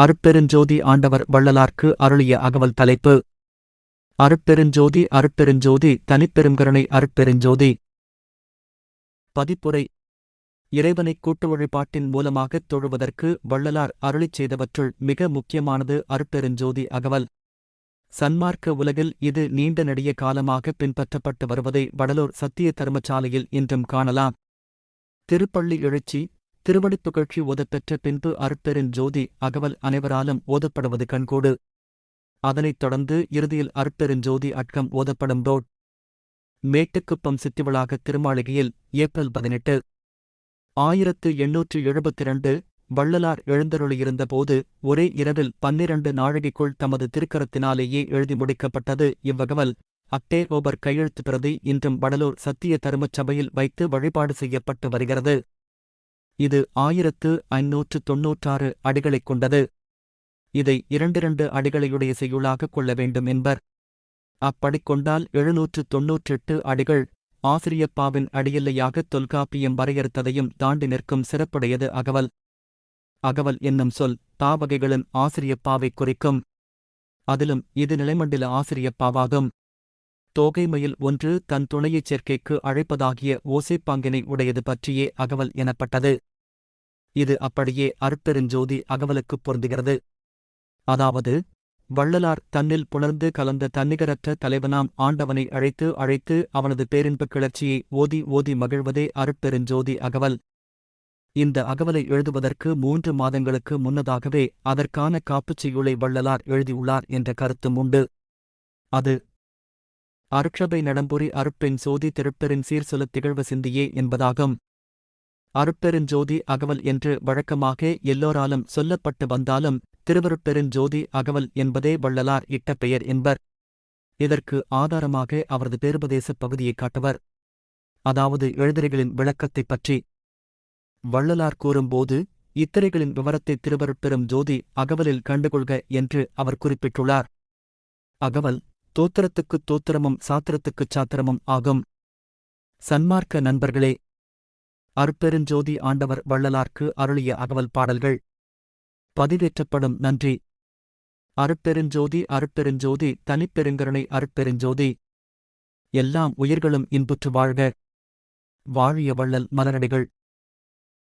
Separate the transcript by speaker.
Speaker 1: அருட்பெருஞ்சோதி ஆண்டவர் வள்ளலார்க்கு அருளிய அகவல் தலைப்பு. அருட்பெருஞ்சோதி அருட்பெருஞ்சோதி தனிப்பெருங்கருணை அருட்பெருஞ்சோதி. பதிப்புரை. இறைவனைக் கூட்டு வழிபாட்டின் மூலமாகத் தொழுவதற்கு வள்ளலார் அருளிச் செய்தவற்றுள் மிக முக்கியமானது அருட்பெருஞ்சோதி அகவல். சன்மார்க்க உலகில் இது நீண்ட நெடிய காலமாக பின்பற்றப்பட்டு வருவதை வடலூர் சத்திய தர்மசாலையில் இன்றும் காணலாம். திருப்பள்ளி எழுச்சி திருவடிப் புகழ்ச்சி ஓதப்பெற்ற பின்பு அருட்பெருஞ்சோதி அகவல் அனைவராலும் ஓதப்படுவது கண்கூடு. அதனைத் தொடர்ந்து இறுதியில் அருட்பெருஞ்சோதி அட்கம் ஓதப்படும் ரோட் மேட்டுக்குப்பம் சித்திவிழாக திருமாளிகையில் ஏப்ரல் பதினெட்டு. ஆயிரத்து எண்ணூற்று எழுபத்திரண்டு வள்ளலார் எழுந்தருளியிருந்தபோது ஒரே இரவில் பன்னிரண்டு நாழிகைக்குள் தமது திருக்கரத்தினாலேயே எழுதி முடிக்கப்பட்டது இவ்வகவல். அக்டேகோபர் கையெழுத்து பிரதி இன்றும் வடலூர் சத்திய தருமச் சபையில் வைத்து வழிபாடு செய்யப்பட்டு வருகிறது. இது ஆயிரத்து ஐநூற்று தொன்னூற்றாறு அடிகளைக் கொண்டது. இதை இரண்டிரண்டு அடிகளையுடைய செய்யுளாகக் கொள்ள வேண்டும் என்பர். அப்படிக் கொண்டால் எழுநூற்று தொன்னூற்றெட்டு அடிகள் ஆசிரியப்பாவின் அடியில்லையாகத் தொல்காப்பியம் வரையறுத்ததையும் தாண்டி நிற்கும் சிறப்புடையது அகவல். அகவல் என்னும் சொல் தாவகைகளின் ஆசிரியப்பாவைக் குறிக்கும். அதிலும் இது நிலைமண்டல ஆசிரியப்பாவாகும். தோகைமயில் ஒன்று தன் துணையைச் சேர்க்கைக்கு அழைப்பதாகிய ஓசைப்பாங்கினை உடையது பற்றியே அகவல் எனப்பட்டது. இது அப்படியே அருட்பெருஞ்சோதி அகவலுக்குப் பொருந்துகிறது. அதாவது வள்ளலார் தன்னில் புணர்ந்து கலந்த தன்னிகரற்ற தலைவனாம் ஆண்டவனை அழைத்து அழைத்து அவனது பேரின்பக் கிளர்ச்சியை ஓதி ஓதி மகிழ்வதே அருட்பெருஞ்சோதி அகவல். இந்த அகவலை எழுதுவதற்கு மூன்று மாதங்களுக்கு முன்னதாகவே அதற்கான காப்புச் செய்யுளை வள்ளலார் எழுதியுள்ளார் என்ற கருத்தும் உண்டு. அது அருட்சபை நடம்புரி அருட்பெண் சோதி திருப்பெரின் சீர்சொல திகழ்வு சிந்தியே என்பதாகும். அருட்பெருஞ்சோதி அகவல் என்று வழக்கமாக எல்லோராலும் சொல்லப்பட்டு வந்தாலும் திருவருட்பெருஞ்சோதி அகவல் என்பதே வள்ளலார் இட்ட பெயர் என்பர். இதற்கு ஆதாரமாக அவரது பேருபதேசப் பகுதியைக் காட்டுவர். அதாவது எழுதிரைகளின் விளக்கத்தைப் பற்றி. வள்ளலார் கூறும்போது இத்திரைகளின் விவரத்தை திருவருட்பெரும் ஜோதி அகவலில் கண்டுகொள்க என்று அவர் குறிப்பிட்டுள்ளார். அகவல் தோத்திரத்துக்குத் தோத்திரமும் சாத்திரத்துக்குச் சாத்திரமும் ஆகும். சன்மார்க்க நண்பர்களே அற்பெருஞ்சோதி ஆண்டவர் வள்ளலார்க்கு அருளிய அகவல் பாடல்கள். பதிவேற்றப்படும் நன்றி. அருட்பெருஞ்சோதி அருட்பெருஞ்சோதி தனிப்பெருங்கருணை அருட்பெருஞ்சோதி எல்லாம் உயிர்களும் இன்புற்று வாழ்க. வாழிய வள்ளல் மலரடிகள்.